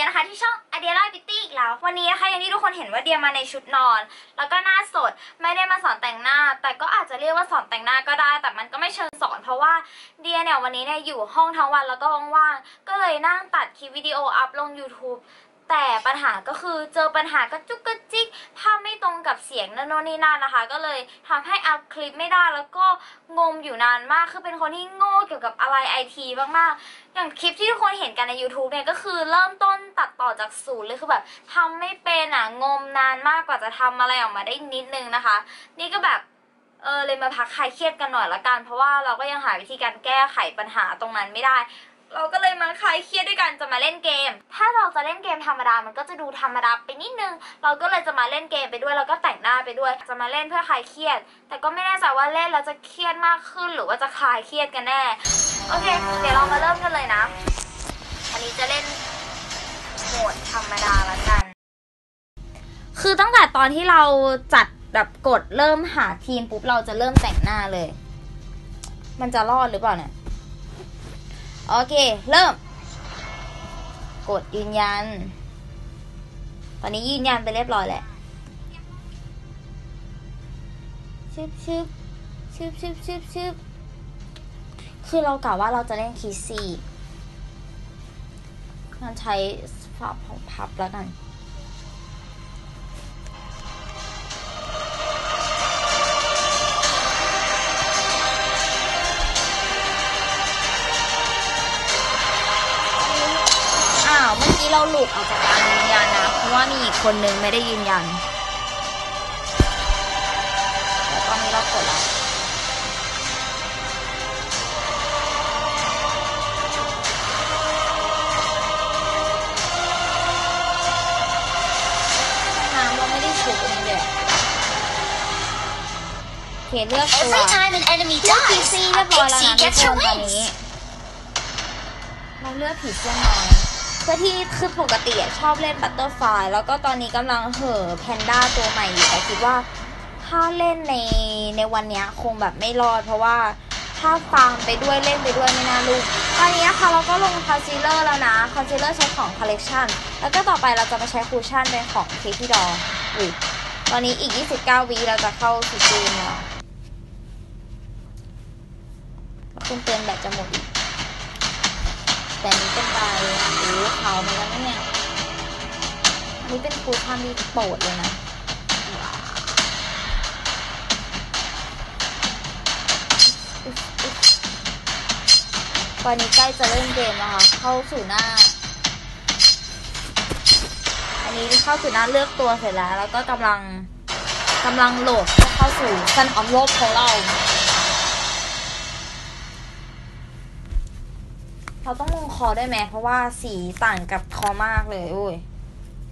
ยนะคะที่ช่องอเดียร่าบิตตี้อีกแล้ว วันนี้นะคะอย่างที่ทุกคนเห็นว่าเดียมาในชุดนอน แล้วก็หน้าสดไม่ได้มาสอนแต่งหน้า แต่ก็อาจจะเรียกว่าสอนแต่งหน้าก็ได้ แต่มันก็ไม่เชิงสอนเพราะว่าเดียเนี่ยวันนี้เนี่ยอยู่ห้องทั้งวันแล้วก็ว่างๆก็เลยนั่งตัดคลิปวิดีโออัพลง YouTube แต่ปัญหาก็คือเจอปัญหากระจุกกระจิกภาพไม่ตรงกับเสียงนั่นโน่นนี่นั่นนะคะ ก็เลยทำให้อัพคลิปไม่ได้แล้วก็งมอยู่นานมากคือเป็นคนที่โง่เกี่ยวกับอะไรไอทีมากๆ อย่างคลิปที่ทุกคนเห็นกันใน YouTube เนี่ยก็คือเริ่มต้นตัดต่อจากศูนย์เลยคือแบบทำไม่เป็นอะงมนานมากกว่าจะทำอะไรออกมาได้นิดนึงนะคะ นี่ก็แบบเออเลยมาพักคลายเครียดกันหน่อยละกัน เพราะว่าเราก็ยังหาวิธีการแก้ไขปัญหาตรงนั้นไม่ได้ เราก็เลยมาคลายเครียดด้วยกันจะมาเล่นเกม ถ้าเราจะเล่นเกมธรรมดา มันก็จะดูธรรมดาไปนิดนึง เราก็เลยจะมาเล่นเกมไปด้วย แล้วก็แต่งหน้าไปด้วย จะมาเล่นเพื่อคลายเครียด แต่ก็ไม่แน่ใจว่าเล่นแล้วจะเครียดมากขึ้น หรือว่าจะคลายเครียดกันแน่ โอเค เดี๋ยวเรามาเริ่มกันเลยนะ อันนี้จะเล่นโหมดธรรมดาละกัน คือตั้งแต่ตอนที่เราจัดแบบกดเริ่มหาทีมปุ๊บเราจะเริ่มแต่งหน้าเลย มันจะรอดหรือเปล่าเนี่ย โอเค เริ่ม กดยืนยัน ตอนนี้ยืนยันไปเรียบร้อยแล้วชึบชึบชึบชึบชึบชึบคือเรากะว่าเราจะเล่นคีซีมันใช้ฝาของพับแล้วกัน เมื่อกี้เราหลุดออกจากการยืนยันนะ เพราะว่ามีอีกคนนึงไม่ได้ยืนยันแล้วตอนนี้เรากดแล้วน้ำเราไม่ได้ชุบอันนี้เลยอะโอเคเลือกตัว Every time an enemy เลือกผี dies, ซี่เรีย a บร้อยแล้วนะ pixie ทุก gets ค her นตอนนี้ wings. เราเลือกผีเสื้อน้อย เพื่อที่คือปกติชอบเล่นบัตเตอร์ฟลายแล้วก็ตอนนี้กำลังเห่อแพนด้าตัวใหม่อยู่แต่คิดว่าถ้าเล่นในในวันนี้คงแบบไม่รอด เพราะว่าถ้าฟังไปด้วยเล่นไปด้วยไม่น่าลูกตอนนี้นะคะเราก็ลงคอนซีลเลอร์แล้วนะคอนซีลเลอร์ใช้ของคอลเลกชันแล้วก็ต่อไปเราจะมาใช้คูชั่นเป็นของเคที่ดออุ้ยตอนนี้อีก 29วิเราจะเข้าสุดจีนแล้วแล้วคุณเตือนแบตจะหมดอีกแต่นี้เป็นใบ นนี้เป็นคูชั่นที่โปรดเลยนะ ตอนนี้ใกล้จะเล่นเกมแล้วค่ะ เข้าสู่หน้า อันนี้เข้าสู่หน้าเลือกตัวเสร็จแล้ว แล้วก็กำลังกำลังโหลดเพื่อเข้าสู่ซันออฟโลกของเรา เราต้องลงคอได้ไหมเพราะว่าสีต่างกับคอมากเลยโอ้ย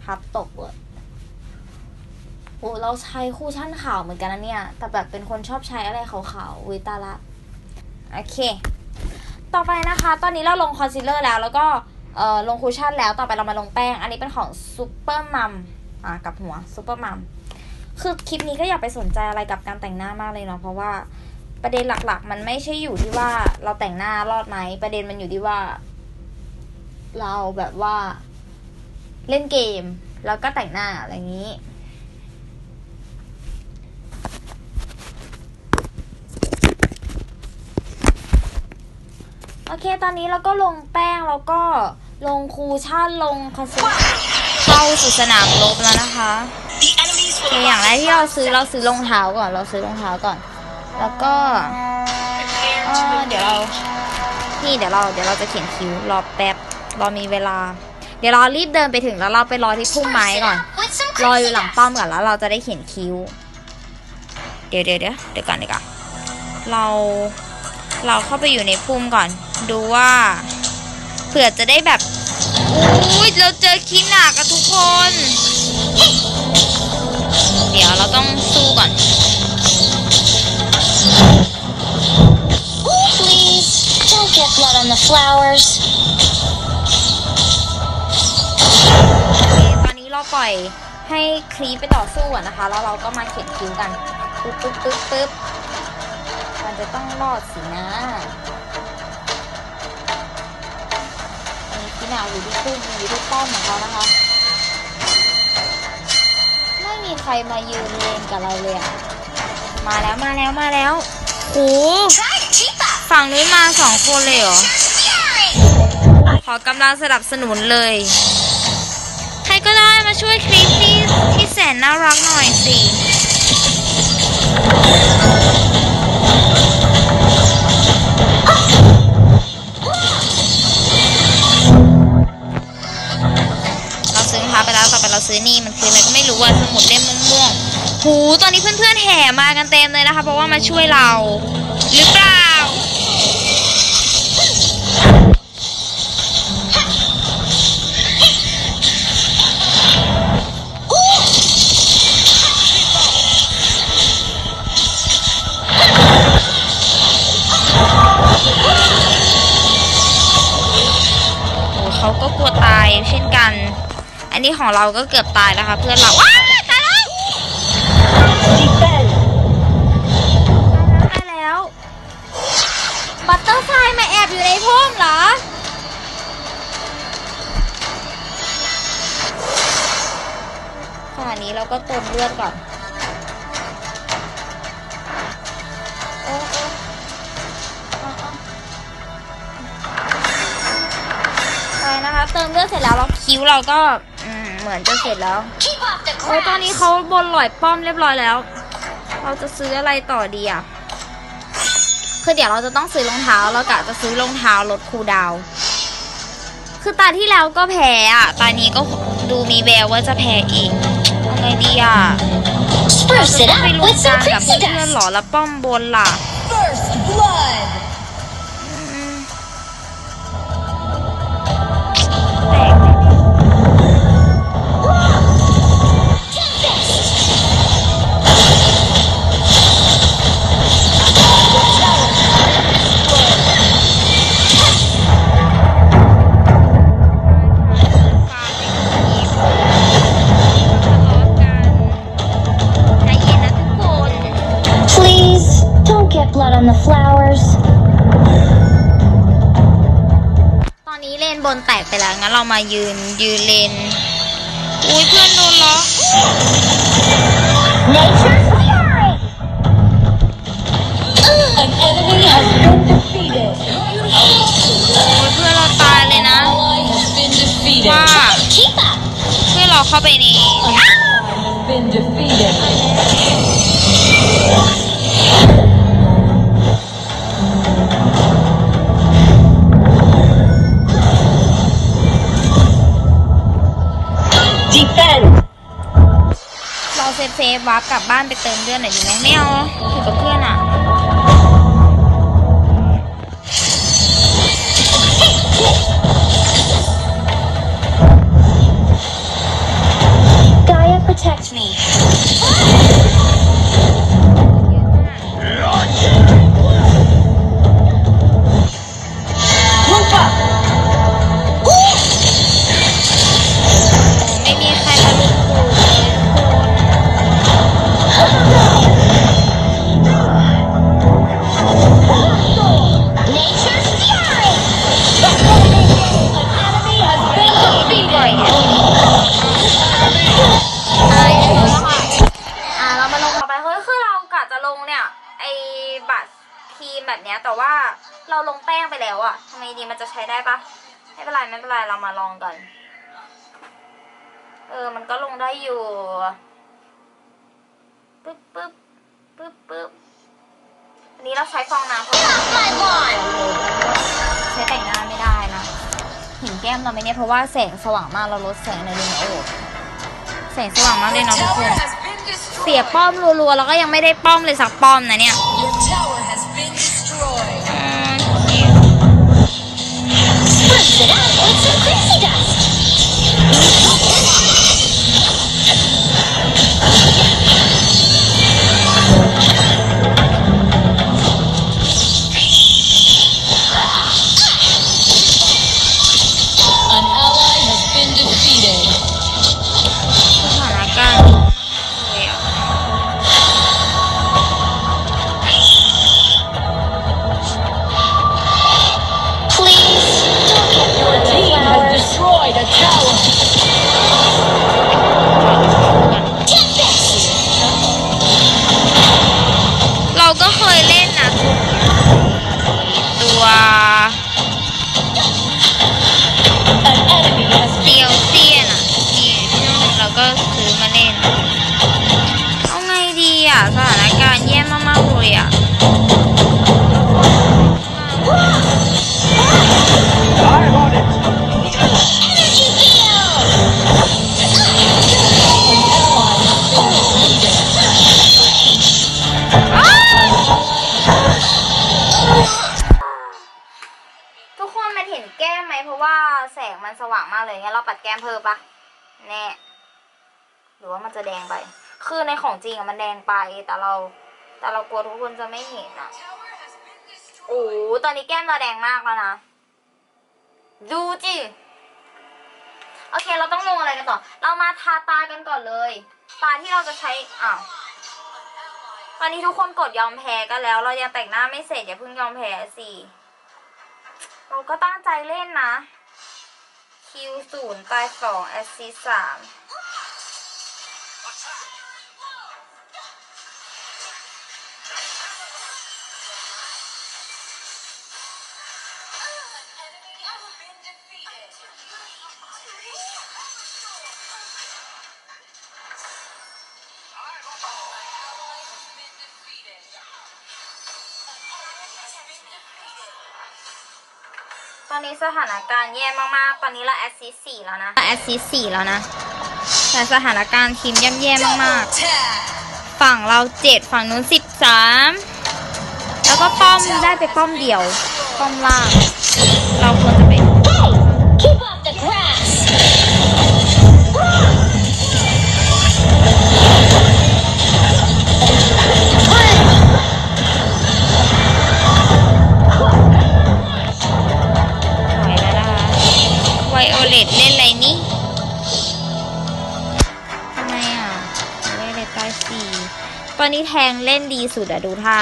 พับตกเลยโอ้เราใช้คูชั่นขาวเหมือนกันนะเนี่ย แต่แบบเป็นคนชอบใช้อะไรขาวๆวิตาละ โอเค ต่อไปนะคะ ตอนนี้เราลงคอนซีลเลอร์แล้ว แล้วก็เอ่อลงคูชั่นแล้วต่อไปเรามาลงแป้ง อันนี้เป็นของซูเปอร์มัมอ่ากับหัวซูเปอร์มัมคือคลิปนี้ก็อย่าไปสนใจอะไรกับการแต่งหน้ามากเลยเนาะเพราะว่าประเด็นหลักๆ มันไม่ใช่อยู่ที่ว่าเราแต่งหน้ารอดไหมประเด็นมันอยู่ที่ว่า เราแบบว่า เล่นเกม แล้วก็แต่งหน้าอะไรอย่างนี้โอเค ตอนนี้เราก็ลงแป้งแล้วก็ลงคูชั่นลงคอนซีลเลอร์เข้าสู่สนามรบแล้วนะคะ The enemies โออย่างแรกที่เราซื้อเราซื้อรองเท้าก่อนเราซื้อรองเท้าก่อน แล้วก็เออเดี๋ยวเรา นี่เดี๋ยวเราเดี๋ยวเราจะเขียนคิ้วรอแป๊บรอมีเวลา เดี๋ยวเรารีบเดินไปถึงแล้วเราไปรอที่พุ่มไม้ก่อนรออยู่หลังป้อมก่อนแล้วเราจะได้เขียนคิ้ว เดี๋ยวเดี๋ยวเดี๋ยวเดี๋ยวก่อนเดี๋ยวก่อนเราเราเข้าไปอยู่ในพุ่มก่อน ดูว่าเผื่อจะได้แบบอุ้ยเราเจอคิหนักอะทุกคน เดี๋ยวเราต้องสู้ก่อน ตอนนี้เราปล่อยให้คลีปไปต่อสู้นะคะ แล้วเราก็มาเขียนคิ้วกันปึ๊บปึ๊บปึ๊บปึ๊บมันจะต้องรอดสินะอันนี้คิเนี่ยอยู่ที่คู่มีอยู่ที่ป้อมของเขานะคะ ไม่มีใครมายืนเลนกับเราเลยอะมาแล้วมาแล้วมาแล้วโหฝั่งนู้นมาสองคนเลยเหรอ ขอกำลังสนับสนุนเลย ใครก็ได้มาช่วยคลิปที่ที่แสนน่ารักหน่อยสิเราซื้อนะคะไปแล้วต่อไปเราซื้อนี่มันคืออะไรก็ไม่รู้อะสมุดเล่มม่วงๆหูตอนนี้เพื่อนๆแห่มากันเต็มเลยนะคะ เพราะว่ามาช่วยเราหรือเปล่า อันนี้ของเราก็เกือบตายแล้วค่ะเพื่อนเราว้าตายแล้วตายแล้ว บัตเตอร์ไฟมาแอบอยู่ในพุ่มเหรอ ขณะนี้เราก็เติมเลือดก่อนไปนะคะ เติมเลือดเสร็จแล้วแล้วคิ้วเราก็ เหมือนจะเสร็จแล้วโอ้ตอนนี้เขาบนหลอยป้อมเรียบร้อยแล้ว เราจะซื้ออะไรต่อดีอะคือเดี๋ยวเราจะต้องซื้อรองเท้าแล้วกะจะซื้อรองเท้าลดคูดาว คือตาที่แล้วก็แพ้อะ ตานี้ก็ดูมีแววว่าจะแพ้อีกอาไงดีอะ Spruce it ไป up รวม with กันกับเพื่อนๆ dust. หรอแล้วป้อมบนล่ะแปลก blood on the flowers. ตอนนี้เลนบนแตกไปแล้ว งั้นเรามายืนยืนเลน อุ้ยเพื่อนโดนล็อก Nature's fury. An enemy has been defeated. โอ้ยเพื่อนเราตายเลยนะ Ally has been defeated. ว่า Keep up. เพื่อนเราเข้าไปใน Has been defeated. เซฟวาร์ปกลับบ้านไปเติมเลือดหน่อยดีไหมไม่เอาอยู่กับเพื่อนอะกาย protect me. แล้วอะทำไมดีมันจะใช้ได้ปะไม่เป็นไรไม่เป็นไรเรามาลองกัน เออ มันก็ลงได้อยู่ปึ๊บปึ๊บปึ๊บปึ๊บอันนี้เราใช้ฟองน้ำเพราะว่าใช้แต่งหน้าไม่ได้นะเห็นแก้มเราไหมเนี่ยเพราะว่าแสงสว่างมากเราลดแสงในรูมโอแสงสว่างมากเลยเนาะทุกคนเสียป้อมรัวๆแล้วก็ยังไม่ได้ป้อมเลยสักป้อมนะเนี่ย Sit down, it's some crazy dog. สถานการณ์แย่มากๆเลยอะทุกคนมันเห็นแก้มไหมเพราะว่าแสงมันสว่างมากเลยงั้นเราปัดแก้มเพิ่มปะแน่ หรือว่ามันจะแดงไป คือในของจริงอะมันแดงไป แต่เรา แต่เรากลัวทุกคนจะไม่เห็นอะโอ้โหตอนนี้แก้มเราแดงมากแล้วนะ ดูจิโอเค เราต้องลงอะไรกันต่อ เรามาทาตากันก่อนเลย ตาที่เราจะใช้ อ้าว ตอนนี้ทุกคนกดยอมแพ้กันแล้ว เรายังแต่งหน้าไม่เสร็จอย่าเพิ่งยอมแพ้สิ เราก็ตั้งใจเล่นนะ คิวศูนย์ตายสองแอสซิสสาม ตอนนี้สถานการณ์แย่มากๆ ตอนนี้เราแอสซิสสี่แล้วนะแอสซิสสี่แล้วนะ แต่สถานการณ์ทีมย่ำแย่มากๆ ฝั่งเราเจ็ดฝั่งนู้นสิบสามแล้วก็ป้อมได้ไปป้อมเดียว ป้อมล่าง เราควร นนี้แทงเล่นดีสุดอะดูท่า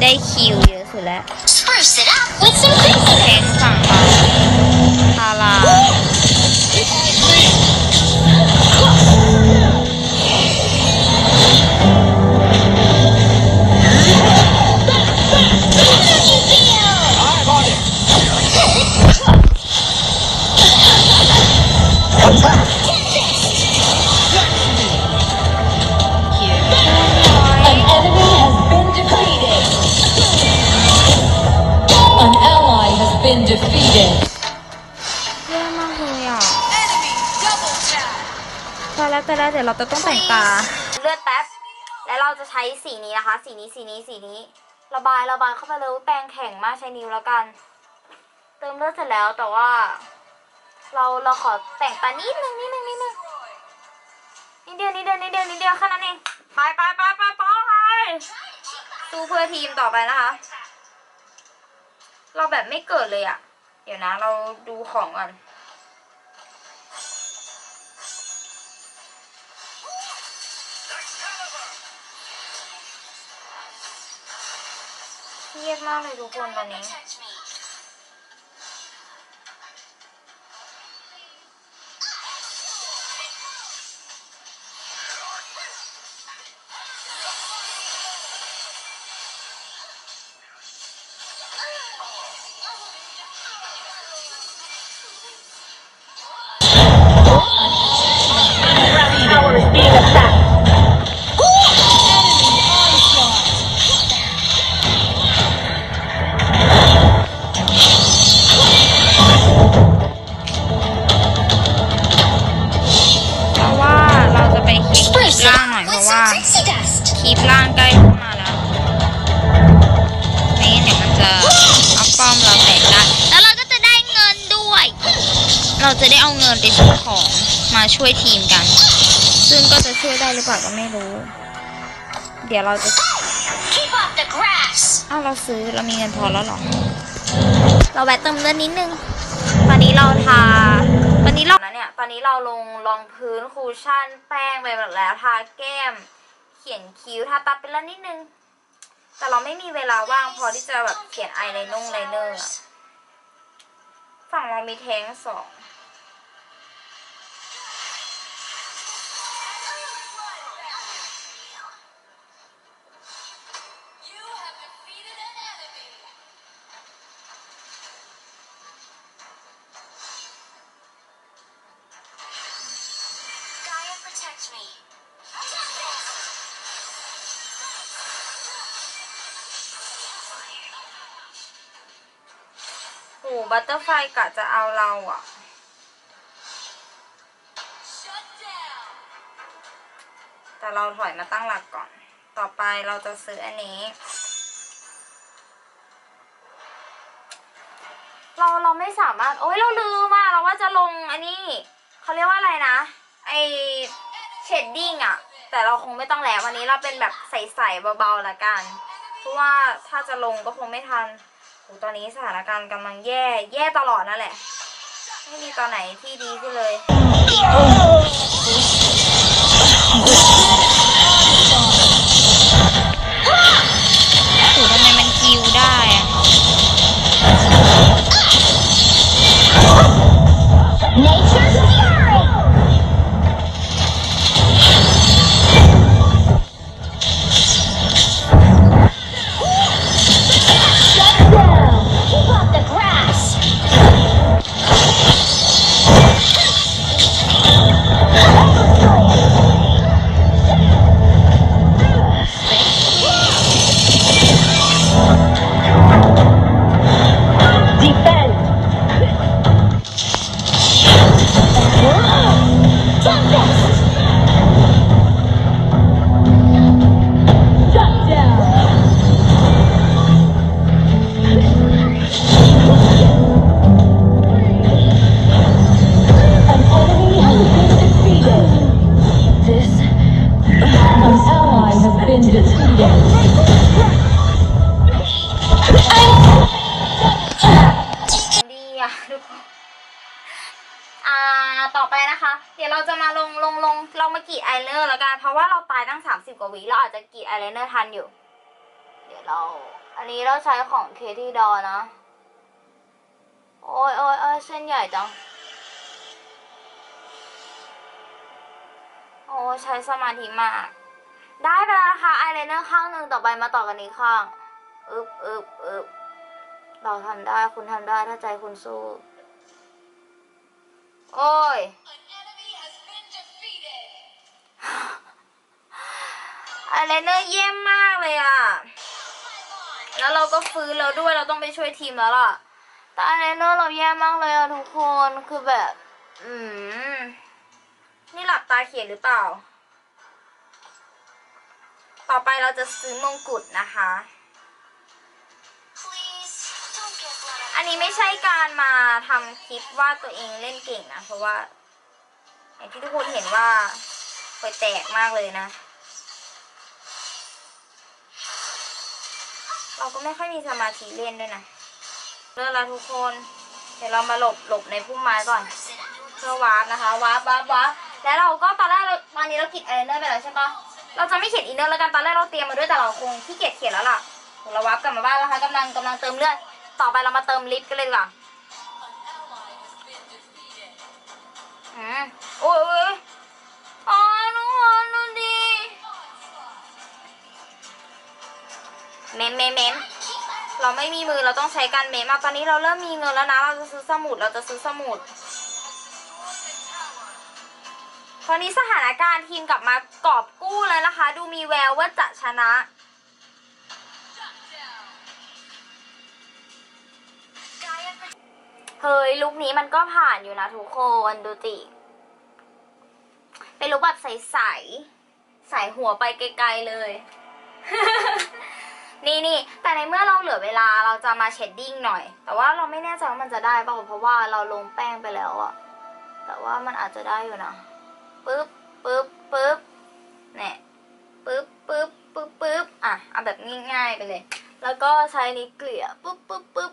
ได้คิวเยอะสุดแล้ว Spruce it up with some crazy แทงฝั่งเราพารา แต่แล้วเดี๋ยวเราจะต้องแต่งตา เลือดแป๊บ แล้วเราจะใช้สีนี้นะคะ สีนี้สีนี้สีนี้ ระบายระบายเข้าไปเลยแปรงแข็งมากใช้นิ้วแล้วกัน เติมเลือดเสร็จแล้วแต่ว่า เราเราขอแต่งตานิดนึงนิดนึงนิดนึงนิดเดียวนิดเดียวนิดเดียวนิดเดียวแค่นั้นเองไปไปไปไปไปสู้เพื่อทีมต่อไปนะคะ เราแบบไม่เกิดเลยอะเดี๋ยวนะ เราดูของก่อน รียดมากเลยทุกคนตอนนี้ เราจะได้เอาเงินไปซื้อของมาช่วยทีมกัน ซึ่งก็จะช่วยได้หรือเปล่าก็ไม่รู้ เดี๋ยวเราจะ Keep off the grass. อ้าวเราซื้อเรามีเงินพอแล้วเหรอ เราแวะเติมเลือดนิดนึง ตอนนี้เราทา ตอนนี้เรานะเนี่ย ตอนนี้เราลงรองพื้นคูชั่นแป้งไปหมดแล้วทาแก้ม เขียนคิ้วทาตาเป็นแล้วนิดนึง แต่เราไม่มีเวลาว่างพอที่จะแบบเขียนไอไลน์นงไลเนอร์อะฝั่งเรามีแท้งสอง บัตเตอร์ไฟกะจะเอาเราอะ แต่เราถอยมาตั้งหลักก่อน ต่อไปเราจะซื้ออันนี้ เราเราไม่สามารถ โอ้ยเราลืมอะเราว่าจะลงอันนี้เขาเรียกว่าอะไรนะ ไอเชดดิ้งอะ แต่เราคงไม่ต้องแล้ววันนี้เราเป็นแบบใสๆเบาๆละกัน เพราะว่าถ้าจะลงก็คงไม่ทัน ตอนนี้สถานการณ์กำลังแย่ แย่ตลอดนั่นแหละ ไม่มีตอนไหนที่ดีขึ้นเลย โอ้ทำไมมันคิวได้อะ Nature's ทุกคนอ่าต่อไปนะคะ เดี๋ยวเราจะมาลงลงลงเรามากรีดอายไลเนอร์แล้วกันเพราะว่าเราตายตั้ง 30 กว่าวิเราอาจจะกรีดอายไลเนอร์ทันอยู่ เดี๋ยวเรา อันนี้เราใช้ของเคที่ดอนะ โอ้ยโอ้ยโอ้ยเส้นใหญ่จังโอ้ใช้สมาธิมาก ได้ไปแล้วนะคะอายไลเนอร์ข้างหนึ่งต่อไปมาต่อกันอีกข้าง อึบอึบอึบ เราทำได้คุณทำได้ถ้าใจคุณสู้ โอ้ย อะไรเนอร์เยี่ยมมากเลยอะ แล้วเราก็ฟื้นแล้วด้วยเราต้องไปช่วยทีมแล้วล่ะ แต่อะไรเนอร์เราแย่มากเลยอะทุกคนคือแบบ อืม นี่หลับตาเขียนหรือเปล่า ต่อไปเราจะซื้อมงกุฎนะคะ อันนี้ไม่ใช่การมาทำคลิปว่าตัวเองเล่นเก่งนะ เพราะว่าอย่างที่ทุกคนเห็นว่าคยแตกมากเลยนะ เราก็ไม่ค่อยมีสมาธิเล่นด้วยนะเลิกล้วทุกคน เดี๋ยวเรามาหลบหลบในพุ่มไม้ก่อนเพื่อวาร์ปนะคะวาร์ปวาร์ปวาร์ปแล้วเราก็ตอนแรกเราตอนนี้เราขีดไอเนอร์ไปแล้วใช่ปะเราจะไม่เขียนอินเนอร์แล้วกันตอนแรกเราเตรียมมาด้วยแต่เราคงขี้เกียจเขียนแล้วล่ะเราวาร์ปกลับมาบ้านแล้วค่ะกำลังกำลังเติมเลือด ต่อไปเรามาเติมลิฟต์กันเลยดีกว่าอืมโอ้ยโอ้ยอ๋อน้องหอนดูดิเมมเมมเมมเราไม่มีมือเราต้องใช้การเมมอะตอนนี้เราเริ่มมีเงินแล้วนะ เราจะซื้อสมุดเราจะซื้อสมุดตอนนี้สถานการณ์ทีมกลับมากอบกู้แล้วนะคะ ดูมีแววว่าจะชนะ เฮ้ยลุคนี้มันก็ผ่านอยู่นะทุกคนดูติเป็นลุคแบบใสๆใส่หัวไปไกลๆเลย นี่นี่แต่ในเมื่อเราเหลือเวลาเราจะมาเชดดิ้งหน่อย แต่ว่าเราไม่แน่ใจว่ามันจะได้เปล่าเพราะว่าเราลงแป้งไปแล้วอะแต่ว่ามันอาจจะได้อยู่นะปึ๊บปึ๊บปึ๊บเนี่ยปึ๊บปึ๊บปึ๊บปึ๊บอะเอาแบบง่ายๆไปเลย แล้วก็ใช้นิ้วเกลี่ยปึ๊บปึ๊บปึ๊บ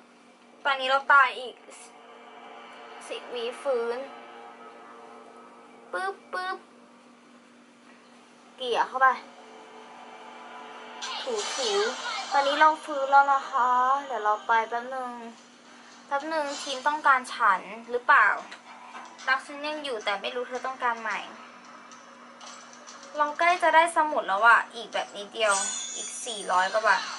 ตอนนี้เราตายอีก สิบวีฟื้นปึ๊บปึ๊บเกลี่ยเข้าไปถูถูตอนนี้เราฟื้นแล้วนะคะ เดี๋ยวเราไปแป๊บหนึ่งแป๊บหนึ่งทีมต้องการฉันหรือเปล่ารักฉันยังอยู่แต่ไม่รู้เธอต้องการใหม่เราใกล้จะได้สมุดแล้วอะอีกแบบนิดเดียวอีกสี่ร้อยกว่าบาท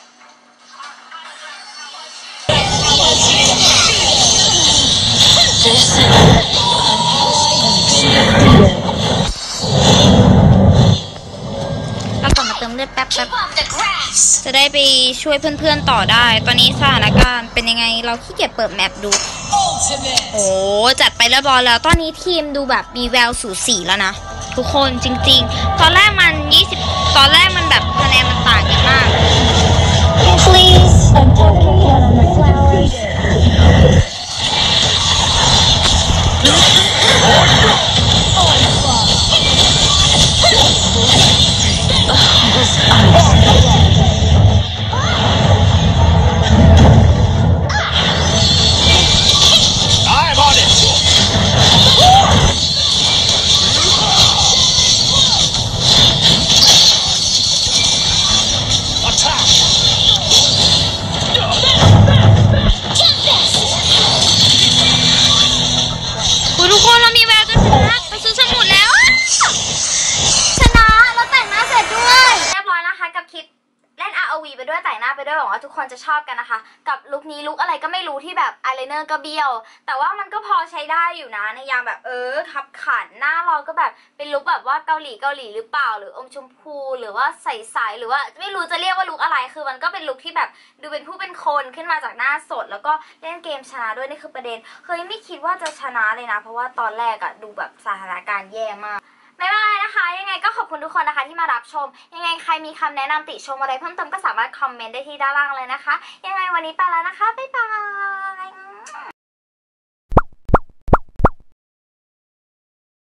เรากลับมาเติมเลือดแป๊บแป๊บจะได้ไปช่วยเพื่อนๆต่อได้ ตอนนี้สถานการณ์เป็นยังไง เราขี้เกียจเปิดแมปดู โอ้จัดไปเรียบร้อยแล้ว ตอนนี้ทีมดูแบบมีแววสูสีแล้วนะ ทุกคนจริง ๆ ตอนแรกมัน 20 ตอนแรกมันแบบคะแนนมันต่างกันมาก Please. ไปด้วยหวังว่าทุกคนจะชอบกันนะคะ กับลุคนี้ลุคอะไรก็ไม่รู้ที่แบบอายไลเนอร์ก็เบี้ยว แต่ว่ามันก็พอใช้ได้อยู่นะในยามแบบเออขับขันหน้าเราก็แบบเป็นลุคแบบว่าเกาหลีเกาหลีหรือเปล่า หรืออมชมพูหรือว่าใสๆหรือว่าไม่รู้จะเรียกว่าลุคอะไรคือมันก็เป็นลุคที่แบบดูเป็นผู้เป็นคนขึ้นมาจากหน้าสด แล้วก็เล่นเกมชนะด้วยนี่คือประเด็นเคยไม่คิดว่าจะชนะเลยนะ เพราะว่าตอนแรกอะดูแบบสถานการณ์แย่มาก บ๊ายบายนะคะ ยังไงก็ขอบคุณทุกคนนะคะที่มารับชม ยังไงใครมีคำแนะนำติชมอะไรเพิ่มเติมก็สามารถคอมเมนต์ได้ที่ด้านล่างเลยนะคะ ยังไงวันนี้ไปแล้วนะคะ บ๊ายบาย